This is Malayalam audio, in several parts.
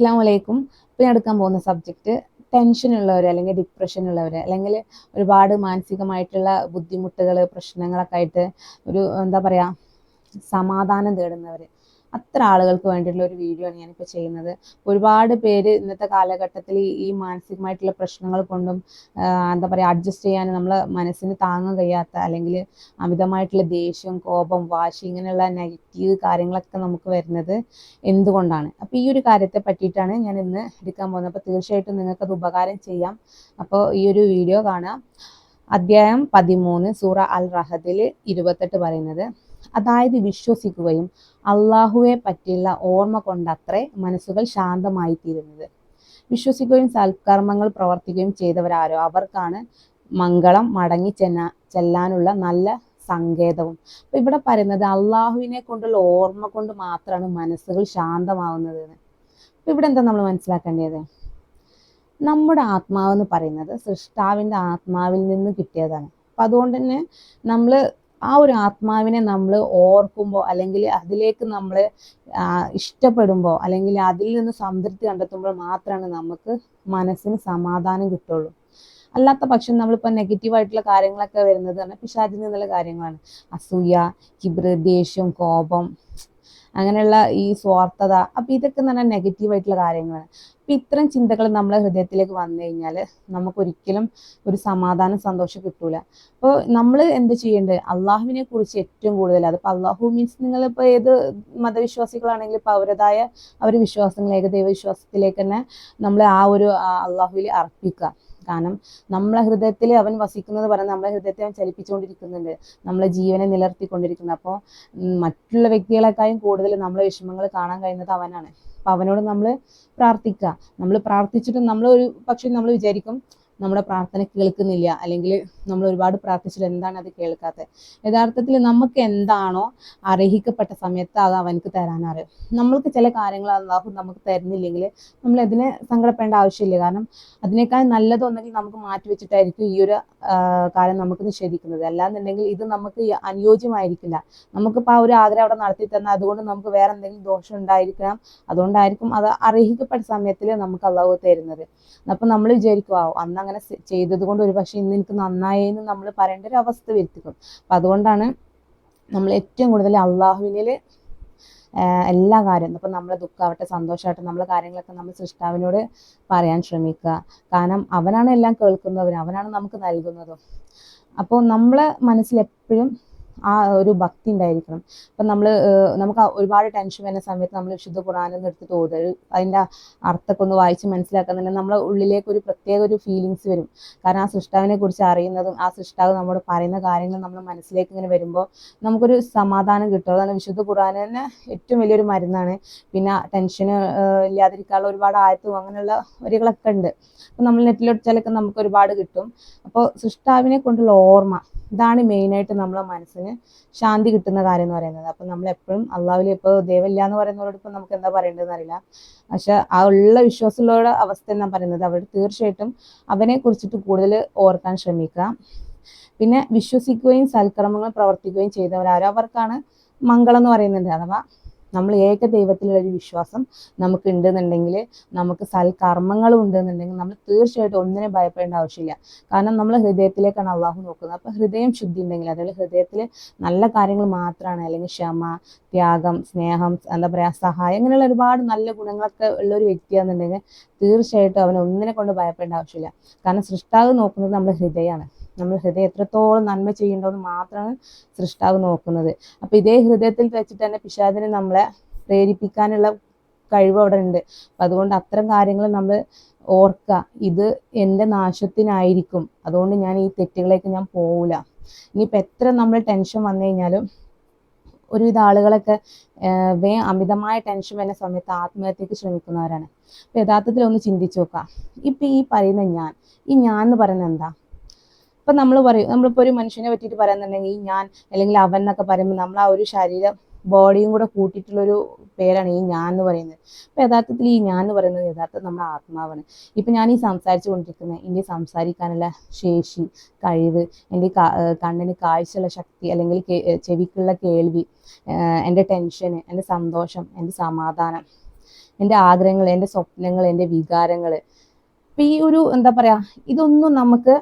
അസ്സാം വലൈക്കും ഇപ്പം ഞാൻ എടുക്കാൻ പോകുന്ന സബ്ജക്റ്റ് ടെൻഷൻ ഉള്ളവർ അല്ലെങ്കിൽ ഡിപ്രഷൻ ഉള്ളവർ അല്ലെങ്കിൽ ഒരുപാട് മാനസികമായിട്ടുള്ള ബുദ്ധിമുട്ടുകൾ പ്രശ്നങ്ങളൊക്കെ ആയിട്ട് ഒരു എന്താ പറയുക സമാധാനം തേടുന്നവർ അത്ര ആളുകൾക്ക് വേണ്ടിയിട്ടുള്ള ഒരു വീഡിയോ ആണ് ഞാനിപ്പോൾ ചെയ്യുന്നത്. ഒരുപാട് പേര് ഇന്നത്തെ കാലഘട്ടത്തിൽ ഈ മാനസികമായിട്ടുള്ള പ്രശ്നങ്ങൾ കൊണ്ടും എന്താ പറയുക അഡ്ജസ്റ്റ് ചെയ്യാൻ നമ്മളെ മനസ്സിന് താങ്ങാൻ കഴിയാത്ത അല്ലെങ്കിൽ അമിതമായിട്ടുള്ള ദേഷ്യം കോപം വാശി ഇങ്ങനെയുള്ള നെഗറ്റീവ് കാര്യങ്ങളൊക്കെ നമുക്ക് വരുന്നത് എന്തുകൊണ്ടാണ്? അപ്പോൾ ഈ ഒരു കാര്യത്തെ പറ്റിയിട്ടാണ് ഞാൻ ഇന്ന് എടുക്കാൻ പോകുന്നത്. അപ്പോൾ തീർച്ചയായിട്ടും നിങ്ങൾക്കത് ഉപകാരം ചെയ്യാം. അപ്പോൾ ഈ ഒരു വീഡിയോ കാണാം. അധ്യായം പതിമൂന്ന് സൂറ അൽ റഹദിൽ ഇരുപത്തെട്ട് പറയുന്നത് അതായത് വിശ്വസിക്കുകയും അള്ളാഹുവെ പറ്റിയുള്ള ഓർമ്മ കൊണ്ടത്രേ മനസ്സുകൾ ശാന്തമായി തീരുന്നത് വിശ്വസിക്കുകയും സൽക്കർമ്മങ്ങൾ പ്രവർത്തിക്കുകയും ചെയ്തവരാരോ? അവർക്കാണ് മംഗളം മടങ്ങി ചെന്ന ചെല്ലാനുള്ള നല്ല സങ്കേതവും. അപ്പൊ ഇവിടെ പറയുന്നത് അള്ളാഹുവിനെ കൊണ്ടുള്ള ഓർമ്മ കൊണ്ട് മാത്രമാണ് മനസ്സുകൾ ശാന്തമാവുന്നത് അപ്പൊ ഇവിടെ എന്താ നമ്മൾ മനസ്സിലാക്കേണ്ടത്? നമ്മുടെ ആത്മാവ് എന്ന് പറയുന്നത് സൃഷ്ടാവിന്റെ ആത്മാവിൽ നിന്ന് കിട്ടിയതാണ്. അപ്പം അതുകൊണ്ട് തന്നെ നമ്മൾ ആ ഒരു ആത്മാവിനെ നമ്മൾ ഓർക്കുമ്പോൾ അല്ലെങ്കിൽ അതിലേക്ക് നമ്മൾ ഇഷ്ടപ്പെടുമ്പോൾ അല്ലെങ്കിൽ അതിൽ നിന്ന് സംതൃപ്തി കണ്ടെത്തുമ്പോൾ മാത്രമാണ് നമുക്ക് മനസ്സിന് സമാധാനം കിട്ടുള്ളൂ. അല്ലാത്ത പക്ഷം നമ്മളിപ്പോൾ നെഗറ്റീവായിട്ടുള്ള കാര്യങ്ങളൊക്കെ വരുന്നത് തന്നെ പിശാചിൽ നിന്നുള്ള കാര്യങ്ങളാണ്. അസൂയ കിബ്ര ദേഷ്യം കോപം അങ്ങനെയുള്ള ഈ സ്വാർത്ഥത. അപ്പൊ ഇതൊക്കെ നല്ല നെഗറ്റീവായിട്ടുള്ള കാര്യങ്ങളാണ്. അപ്പൊ ഇത്തരം ചിന്തകൾ നമ്മളെ ഹൃദയത്തിലേക്ക് വന്നു കഴിഞ്ഞാൽ നമുക്കൊരിക്കലും ഒരു സമാധാനം സന്തോഷം കിട്ടൂല. അപ്പോൾ നമ്മൾ എന്ത് ചെയ്യേണ്ടത് അള്ളാഹുവിനെ കുറിച്ച് ഏറ്റവും കൂടുതൽ അതിപ്പോൾ അള്ളാഹു മീൻസ് നിങ്ങളിപ്പോൾ ഏത് മതവിശ്വാസികളാണെങ്കിലും ഇപ്പോൾ അവരുടേതായ അവർ വിശ്വാസങ്ങൾ ഏകദൈവ വിശ്വാസത്തിലേക്ക് തന്നെ നമ്മൾ ആ ഒരു അള്ളാഹുവിൽ അർപ്പിക്കുക. കാരണം നമ്മളെ ഹൃദയത്തിൽ അവൻ വസിക്കുന്നത് പറഞ്ഞാൽ നമ്മളെ ഹൃദയത്തെ അവൻ ചലിപ്പിച്ചുകൊണ്ടിരിക്കുന്നുണ്ട്. നമ്മളെ ജീവനെ നിലർത്തിക്കൊണ്ടിരിക്കുന്നത് അപ്പോൾ മറ്റുള്ള വ്യക്തികളെക്കാളും കൂടുതൽ നമ്മളെ വിഷമങ്ങൾ കാണാൻ കഴിയുന്നത് അവനാണ്. അപ്പോൾ അവനോട് നമ്മൾ പ്രാർത്ഥിക്കുക നമ്മൾ പ്രാർത്ഥിച്ചിട്ട് നമ്മൾ ഒരു പക്ഷേ നമ്മൾ വിചാരിക്കും നമ്മുടെ പ്രാർത്ഥന കേൾക്കുന്നില്ല. അല്ലെങ്കിൽ നമ്മൾ ഒരുപാട് പ്രാർത്ഥിച്ചിട്ട് എന്താണ് അത് കേൾക്കാത്തത് യഥാർത്ഥത്തിൽ നമുക്ക് എന്താണോ അർഹിക്കപ്പെട്ട സമയത്ത് അത് അവനക്ക് തരാനാറ് നമ്മൾക്ക് ചില കാര്യങ്ങൾ അള്ളാഹു നമുക്ക് തരുന്നില്ലെങ്കിൽ നമ്മൾ അതിനെ സങ്കടപ്പെടേണ്ട ആവശ്യമില്ല. കാരണം അതിനേക്കാൾ നല്ലതൊന്നെങ്കിൽ നമുക്ക് മാറ്റി വെച്ചിട്ടായിരിക്കും ഈ ഒരു കാര്യം നമുക്ക് നിഷേധിക്കുന്നത്. അല്ലാന്നുണ്ടെങ്കിൽ ഇത് നമുക്ക് അനുയോജ്യമായിരിക്കില്ല. നമുക്കിപ്പോൾ ആ ഒരു ആഗ്രഹം അവിടെ നടത്തി തന്നാൽ അതുകൊണ്ട് നമുക്ക് വേറെ എന്തെങ്കിലും ദോഷം ഉണ്ടായിരിക്കണം. അതുകൊണ്ടായിരിക്കും അത് അർഹിക്കപ്പെട്ട സമയത്തിൽ നമുക്ക് അള്ളാഹു തരുന്നത്. അപ്പം നമ്മൾ വിചാരിക്കുവാവും അന്ന് അങ്ങനെ ചെയ്തത് കൊണ്ട് ഒരു പക്ഷേ ഇന്ന് എനിക്ക് നന്നായെന്ന് നമ്മൾ പറയേണ്ട ഒരു അവസ്ഥ വരുത്തിക്കും. അപ്പം അതുകൊണ്ടാണ് നമ്മൾ ഏറ്റവും കൂടുതൽ അള്ളാഹുവിനിൽ എല്ലാ കാര്യം ഇപ്പം നമ്മളെ ദുഃഖമാവട്ടെ സന്തോഷമാവട്ടെ നമ്മളെ കാര്യങ്ങളൊക്കെ നമ്മൾ സൃഷ്ടാവിനോട് പറയാൻ ശ്രമിക്കുക. കാരണം അവനാണ് എല്ലാം കേൾക്കുന്നവരും അവനാണ് നമുക്ക് നൽകുന്നതും. അപ്പോൾ നമ്മളെ മനസ്സിൽ എപ്പോഴും ആ ഒരു ഭക്തി ഉണ്ടായിരിക്കണം. ഇപ്പം നമ്മൾ നമുക്ക് ഒരുപാട് ടെൻഷൻ വരുന്ന സമയത്ത് നമ്മൾ വിശുദ്ധ ഖുറാനൊന്നും എടുത്തിട്ട് ഓതുക. അതിന്റെ അർത്ഥമൊക്കെ ഒന്ന് വായിച്ച് മനസ്സിലാക്കുന്നുണ്ടെങ്കിൽ നമ്മളെ ഉള്ളിലേക്ക് ഒരു പ്രത്യേക ഒരു ഫീലിങ്സ് വരും. കാരണം ആ സൃഷ്ടാവിനെ കുറിച്ച് അറിയുന്നതും ആ സൃഷ്ടാവ് നമ്മോട് പറയുന്ന കാര്യങ്ങൾ നമ്മൾ മനസ്സിലേക്ക് ഇങ്ങനെ വരുമ്പോൾ നമുക്കൊരു സമാധാനം കിട്ടും. അതാണ് വിശുദ്ധ ഖുറാൻ ഏറ്റവും വലിയൊരു മരുന്നാണ്. പിന്നെ ടെൻഷൻ ഇല്ലാതിരിക്കാനുള്ള ഒരുപാട് ആയത്തും അങ്ങനെയുള്ള വരികളൊക്കെ ഉണ്ട്. അപ്പം നമ്മൾ നെറ്റിലൊടിച്ചാലൊക്കെ നമുക്ക് ഒരുപാട് കിട്ടും. അപ്പോൾ സൃഷ്ടാവിനെ കൊണ്ടുള്ള ഓർമ്മ ഇതാണ് മെയിനായിട്ട് നമ്മളെ മനസ്സിന് ശാന്തി കിട്ടുന്ന കാര്യം എന്ന് പറയുന്നത്. അപ്പം നമ്മൾ എപ്പോഴും അള്ളാവിൽ ഇപ്പോൾ ദൈവമില്ല എന്ന് പറയുന്നവരോട് ഇപ്പം നമുക്ക് എന്താ പറയേണ്ടതെന്ന് അറിയില്ല. പക്ഷെ ആ ഉള്ള വിശ്വാസമുള്ളവരുടെ അവസ്ഥ എന്നാ പറയുന്നത്. അവർ തീർച്ചയായിട്ടും അവനെ കുറിച്ചിട്ട് കൂടുതൽ ഓർക്കാൻ ശ്രമിക്കുക. പിന്നെ വിശ്വസിക്കുകയും സൽക്കർമ്മങ്ങൾ പ്രവർത്തിക്കുകയും ചെയ്തവരാരോ? അവർക്കാണ് മംഗളം എന്ന് പറയുന്നുണ്ട് അഥവാ നമ്മൾ ഏക ദൈവത്തിലുള്ളൊരു വിശ്വാസം നമുക്ക് ഉണ്ടെന്നുണ്ടെങ്കിൽ നമുക്ക് സൽക്കർമ്മങ്ങളും ഉണ്ടെന്നുണ്ടെങ്കിൽ നമ്മൾ തീർച്ചയായിട്ടും ഒന്നിനെ ഭയപ്പെടേണ്ട ആവശ്യമില്ല. കാരണം നമ്മൾ ഹൃദയത്തിലേക്കാണ് അള്ളാഹു നോക്കുന്നത്. അപ്പോൾ ഹൃദയം ശുദ്ധി ഉണ്ടെങ്കിൽ അതായത് ഹൃദയത്തിൽ നല്ല കാര്യങ്ങൾ മാത്രമാണ് അല്ലെങ്കിൽ ക്ഷമ ത്യാഗം സ്നേഹം എന്താ പറയുക സഹായം അങ്ങനെയുള്ള ഒരുപാട് നല്ല ഗുണങ്ങളൊക്കെ ഉള്ള ഒരു വ്യക്തിയാണെന്നുണ്ടെങ്കിൽ തീർച്ചയായിട്ടും അവൻ ഒന്നിനെ കൊണ്ട് ഭയപ്പെടേണ്ട ആവശ്യമില്ല. കാരണം സൃഷ്ടാവ് നോക്കുന്നത് നമ്മുടെ ഹൃദയമാണ്. നമ്മൾ ഹൃദയം എത്രത്തോളം നന്മ ചെയ്യേണ്ടതെന്ന് മാത്രമാണ് സൃഷ്ടാവ് നോക്കുന്നത്. അപ്പോൾ ഇതേ ഹൃദയത്തിൽ വെച്ചിട്ട് തന്നെ പിശാദിനെ നമ്മളെ പ്രേരിപ്പിക്കാനുള്ള കഴിവ് അവിടെ ഉണ്ട്. അപ്പം അതുകൊണ്ട് അത്തരം കാര്യങ്ങൾ നമ്മൾ ഓർക്കുക. ഇത് എന്റെ നാശത്തിനായിരിക്കും. അതുകൊണ്ട് ഞാൻ ഈ തെറ്റുകളേക്ക് ഞാൻ പോവില്ല ഇനിയിപ്പോൾ എത്ര നമ്മൾ ടെൻഷൻ വന്നു കഴിഞ്ഞാലും ഒരുവിധ ആളുകളൊക്കെ വേ അമിതമായ ടെൻഷൻ വരുന്ന സമയത്ത് ആത്മഹത്യക്ക് ശ്രമിക്കുന്നവരാണ്. അപ്പം യഥാർത്ഥത്തിൽ ഒന്ന് ചിന്തിച്ചു നോക്കാം ഇപ്പം ഈ പറയുന്ന ഞാൻ ഈ ഞാൻ എന്ന് പറയുന്നത് എന്താ? ഇപ്പം നമ്മൾ പറയും നമ്മളിപ്പോൾ ഒരു മനുഷ്യനെ പറ്റിയിട്ട് പറയുന്നുണ്ടെങ്കിൽ ഞാൻ അല്ലെങ്കിൽ അവൻ എന്നൊക്കെ പറയുമ്പോൾ നമ്മൾ ആ ഒരു ശരീരം ബോഡിയും കൂടെ കൂട്ടിയിട്ടുള്ളൊരു പേരാണ് ഈ ഞാൻ എന്ന് പറയുന്നത്. അപ്പോൾ യഥാർത്ഥത്തിൽ ഈ ഞാൻ എന്ന് പറയുന്നത് യഥാർത്ഥം നമ്മുടെ ആത്മാവാണ്. ഇപ്പം ഞാൻ ഈ സംസാരിച്ചു കൊണ്ടിരിക്കുന്നത് ഇനി സംസാരിക്കാനുള്ള ശേഷി കഴിവ് എന്റെ കണ്ണിന് കാഴ്ചയുള്ള ശക്തി അല്ലെങ്കിൽ ചെവിക്കുള്ള കേൾവി എന്റെ ടെൻഷന് എന്റെ സന്തോഷം എന്റെ സമാധാനം എന്റെ ആഗ്രഹങ്ങൾ എന്റെ സ്വപ്നങ്ങൾ എന്റെ വികാരങ്ങൾ. ഇപ്പം ഈ ഒരു എന്താ പറയുക ഇതൊന്നും നമുക്ക്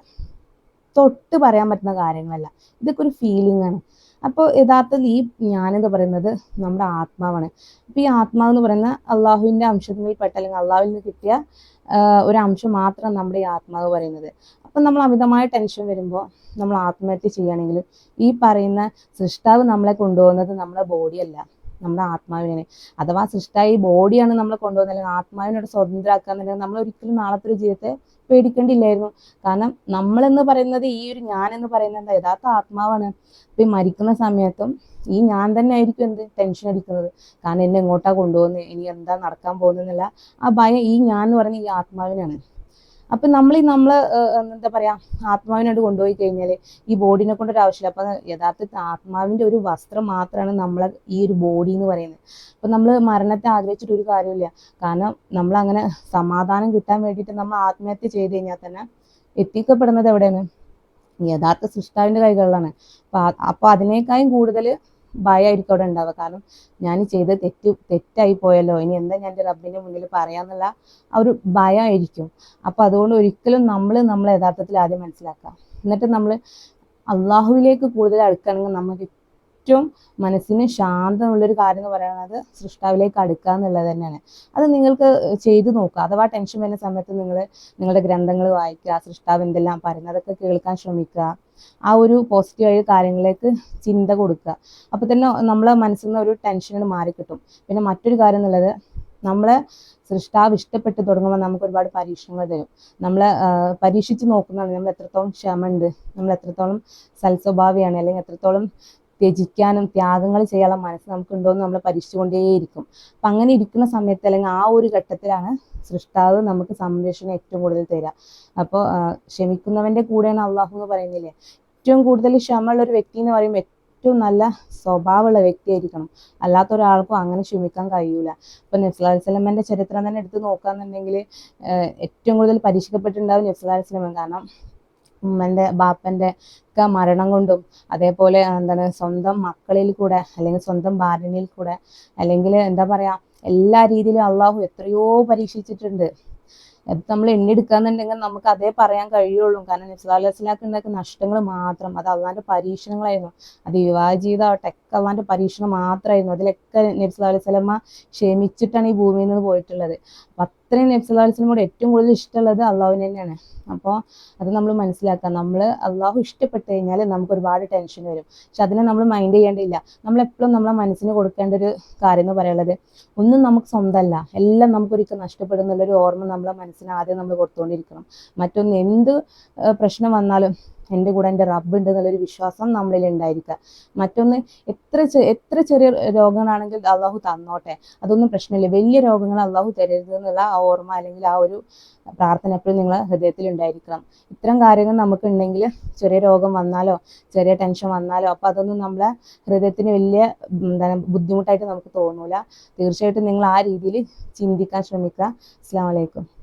തൊട്ട് പറയാൻ പറ്റുന്ന കാര്യങ്ങളല്ല. ഇതൊക്കെ ഒരു ഫീലിംഗ് ആണ്. അപ്പോൾ യഥാർത്ഥത്തിൽ ഈ ഞാനെന്ന് പറയുന്നത്? നമ്മുടെ ആത്മാവാണ്. അപ്പോൾ ഈ ആത്മാവ് എന്ന് പറയുന്ന അള്ളാഹുവിന്റെ അംശത്തിൽപ്പെട്ട അല്ലെങ്കിൽ അള്ളാഹുവിൽ നിന്ന് കിട്ടിയ ഒരു അംശം മാത്രം നമ്മുടെ ഈ ആത്മാവ് പറയുന്നത്. അപ്പം നമ്മൾ അമിതമായ ടെൻഷൻ വരുമ്പോൾ നമ്മൾ ആത്മഹത്യ ചെയ്യുകയാണെങ്കിലും ഈ പറയുന്ന സൃഷ്ടാവ് നമ്മളെ കൊണ്ടുപോകുന്നത് നമ്മുടെ ബോഡിയല്ല നമ്മുടെ ആത്മാവിനെ അഥവാ സൃഷ്ടായി ബോഡിയാണ് നമ്മളെ കൊണ്ടുപോകുന്നത് അല്ലെങ്കിൽ ആത്മാവിനോട് സ്വതന്ത്രമാക്കുക എന്നുണ്ടെങ്കിൽ നമ്മൾ ഒരിക്കലും നാളത്തെ ഒരു ജീവിതത്തെ പേടിക്കേണ്ടില്ലായിരുന്നു. കാരണം നമ്മൾ എന്ന് പറയുന്നത് ഈ ഒരു ഞാൻ എന്ന് പറയുന്നത് യഥാർത്ഥ ആത്മാവാണ്. ഇപ്പൊ ഈ മരിക്കുന്ന സമയത്തും ഈ ഞാൻ തന്നെ ആയിരിക്കും എന്ത് ടെൻഷൻ അടിക്കുന്നത്. കാരണം എന്നെ എങ്ങോട്ടാ കൊണ്ടുപോകുന്നത് ഇനി എന്താ നടക്കാൻ പോകുന്നില്ല ആ ഭയം ഈ ഞാൻ എന്ന് പറയുന്ന ഈ ആത്മാവിനാണ്. അപ്പൊ നമ്മൾ ഈ നമ്മൾ എന്താ പറയാ ആത്മാവിനോട് കൊണ്ടുപോയി കഴിഞ്ഞാൽ ഈ ബോഡിനെ കൊണ്ടൊരു ആവശ്യമില്ല. അപ്പൊ യഥാർത്ഥത്തിൽ ആത്മാവിന്റെ ഒരു വസ്ത്രം മാത്രമാണ് നമ്മളെ ഈ ഒരു ബോഡി എന്ന് പറയുന്നത്. അപ്പൊ നമ്മൾ മരണത്തെ ആഗ്രഹിച്ചിട്ട് ഒരു കാര്യമില്ല കാരണം നമ്മൾ അങ്ങനെ സമാധാനം കിട്ടാൻ വേണ്ടിയിട്ട് നമ്മൾ ആത്മഹത്യ ചെയ്ത് കഴിഞ്ഞാൽ തന്നെ എത്തിക്കപ്പെടുന്നത് എവിടെയാണ്? യഥാർത്ഥ സൃഷ്ടാവിന്റെ കൈകളിലാണ്. അപ്പൊ അപ്പൊ അതിനേക്കാളും കൂടുതൽ ഭയമായിരിക്കും അവിടെ ഉണ്ടാവുക. കാരണം ഞാൻ ചെയ്ത് തെറ്റ് തെറ്റായി പോയല്ലോ. ഇനി എന്താ ഞാൻ എന്റെ റബ്ബിന്റെ മുന്നിൽ പറയാന്നുള്ള ആ ഒരു ഭയമായിരിക്കും അപ്പോൾ അതുകൊണ്ട് ഒരിക്കലും നമ്മൾ നമ്മൾ യഥാർത്ഥത്തിൽ ആദ്യം മനസ്സിലാക്കുക. എന്നിട്ട് നമ്മൾ അള്ളാഹുവിലേക്ക് കൂടുതൽ അടുക്കുകയാണെങ്കിൽ നമുക്ക് ഏറ്റവും മനസ്സിന് ശാന്തമുള്ളൊരു കാര്യം എന്ന് പറയുന്നത് സൃഷ്ടാവിലേക്ക് അടുക്കുക എന്നുള്ളത് തന്നെയാണ്. അത് നിങ്ങൾക്ക് ചെയ്തു നോക്കുക. അഥവാ ടെൻഷൻ വരുന്ന സമയത്ത് നിങ്ങൾ നിങ്ങളുടെ ഗ്രന്ഥങ്ങൾ വായിക്കുക സൃഷ്ടാവ് എന്തെല്ലാം പറയുന്നത് അതൊക്കെ കേൾക്കാൻ ശ്രമിക്കുക. ആ ഒരു പോസിറ്റീവായ കാര്യങ്ങളിലേക്ക് ചിന്ത കൊടുക്കുക. അപ്പോൾ തന്നെ നമ്മളെ മനസ്സിൽ നിന്ന് ഒരു ടെൻഷൻ മാറിക്കിട്ടും പിന്നെ മറ്റൊരു കാര്യം എന്നുള്ളത് നമ്മളെ സൃഷ്ടാവ് ഇഷ്ടപ്പെട്ട് തുടങ്ങുമ്പോൾ നമുക്ക് ഒരുപാട് പരീക്ഷണങ്ങൾ തരും. നമ്മളെ പരീക്ഷിച്ച് നോക്കുന്നതാണ് നമ്മൾ എത്രത്തോളം ക്ഷമ ഉണ്ട് നമ്മൾ എത്രത്തോളം സൽസ്വഭാവിയാണ് അല്ലെങ്കിൽ എത്രത്തോളം ത്യജിക്കാനും ത്യാഗങ്ങൾ ചെയ്യാനുള്ള മനസ്സ് നമുക്ക് ഉണ്ടോയെന്ന് നമ്മൾ പരീക്ഷിച്ചുകൊണ്ടേയിരിക്കും. അപ്പം അങ്ങനെ ഇരിക്കുന്ന സമയത്ത് അല്ലെങ്കിൽ ആ ഒരു ഘട്ടത്തിലാണ് സൃഷ്ടാവ് നമുക്ക് സംരക്ഷണം ഏറ്റവും കൂടുതൽ തരിക അപ്പോൾ ക്ഷമിക്കുന്നവന്റെ കൂടെയാണ് അള്ളാഹു എന്ന് പറയുന്നില്ലേ? ഏറ്റവും കൂടുതൽ ക്ഷമയുള്ള ഒരു വ്യക്തി എന്ന് പറയുമ്പോൾ ഏറ്റവും നല്ല സ്വഭാവമുള്ള വ്യക്തിയായിരിക്കണം. അല്ലാത്ത ഒരാൾക്കും അങ്ങനെ ക്ഷമിക്കാൻ കഴിയൂല. ഇപ്പം നബ്സുല്ലാ ചരിത്രം തന്നെ എടുത്ത് നോക്കാന്നുണ്ടെങ്കിൽ ഏറ്റവും കൂടുതൽ പരീക്ഷിക്കപ്പെട്ടിട്ടുണ്ടാവും നബ്സുല്ലാ കാരണം ഉമ്മന്റെ ബാപ്പന്റെ ഒക്കെ മരണം കൊണ്ടും അതേപോലെ എന്താണ് സ്വന്തം മക്കളിൽ കൂടെ അല്ലെങ്കിൽ സ്വന്തം ഭാര്യനിൽ കൂടെ അല്ലെങ്കിൽ എന്താ പറയാ എല്ലാ രീതിയിലും അള്ളാഹു എത്രയോ പരീക്ഷിച്ചിട്ടുണ്ട്. നമ്മൾ എണ്ണിയെടുക്കാന്നുണ്ടെങ്കിൽ നമുക്ക് അതേ പറയാൻ കഴിയുള്ളൂ. കാരണം നിസ്ലാസ്ലാക്ക് ഉണ്ടാക്കുന്ന നഷ്ടങ്ങൾ മാത്രം അത് അള്ളാന്റെ പരീക്ഷണങ്ങളായിരുന്നു. അത് വിവാഹ ജീവിതമാവട്ടെ ഒക്കെ അള്ളാന്റെ പരീക്ഷണം മാത്രമായിരുന്നു. അതിലൊക്കെ നബ്സുല്ലാ അലൈഹി സ്വലമ്മ ക്ഷമിച്ചിട്ടാണ് ഈ ഭൂമിയിൽ നിന്ന് പോയിട്ടുള്ളത്. അപ്പം അത്രയും നബ്സുല്ലാ അലൈഹി സ്വലമോട് ഏറ്റവും കൂടുതൽ ഇഷ്ടമുള്ളത് അള്ളാഹുവിന് തന്നെയാണ്. അപ്പോൾ അത് നമ്മൾ മനസ്സിലാക്കുക നമ്മൾ അള്ളാഹു ഇഷ്ടപ്പെട്ട് കഴിഞ്ഞാൽ നമുക്ക് ഒരുപാട് ടെൻഷൻ വരും. പക്ഷെ അതിനെ നമ്മൾ മൈൻഡ് ചെയ്യേണ്ടിയില്ല നമ്മളെപ്പോഴും നമ്മളെ മനസ്സിന് കൊടുക്കേണ്ട ഒരു കാര്യം എന്ന് പറയുള്ളത് ഒന്നും നമുക്ക് സ്വന്തമല്ല. എല്ലാം നമുക്കൊരിക്കൽ നഷ്ടപ്പെടുന്നുള്ളൊരു ഓർമ്മ നമ്മളെ മനസ്സിന് ആദ്യം നമ്മൾ കൊടുത്തുകൊണ്ടിരിക്കണം മറ്റൊന്ന് എന്ത് പ്രശ്നം വന്നാലും എന്റെ കൂടെ എന്റെ റബ്ബ് ഉണ്ട് എന്നുള്ളൊരു വിശ്വാസം നമ്മളിൽ ഉണ്ടായിരിക്കുക. മറ്റൊന്ന് എത്ര എത്ര ചെറിയ രോഗങ്ങളാണെങ്കിൽ അള്ളാഹു തന്നോട്ടെ. അതൊന്നും പ്രശ്നമില്ല. വലിയ രോഗങ്ങൾ അള്ളാഹു തരരുത് എന്നുള്ള ആ ഓർമ്മ അല്ലെങ്കിൽ ആ ഒരു പ്രാർത്ഥന എപ്പോഴും നിങ്ങളെ ഹൃദയത്തിൽ ഉണ്ടായിരിക്കണം. ഇത്തരം കാര്യങ്ങൾ നമുക്കുണ്ടെങ്കിൽ ചെറിയ രോഗം വന്നാലോ ചെറിയ ടെൻഷൻ വന്നാലോ അപ്പോൾ അതൊന്നും നമ്മളെ ഹൃദയത്തിന് വലിയ എന്താണ് ബുദ്ധിമുട്ടായിട്ട് നമുക്ക് തോന്നൂല. തീർച്ചയായിട്ടും നിങ്ങൾ ആ രീതിയിൽ ചിന്തിക്കാൻ ശ്രമിക്കുക. അസ്സാം വലൈക്കും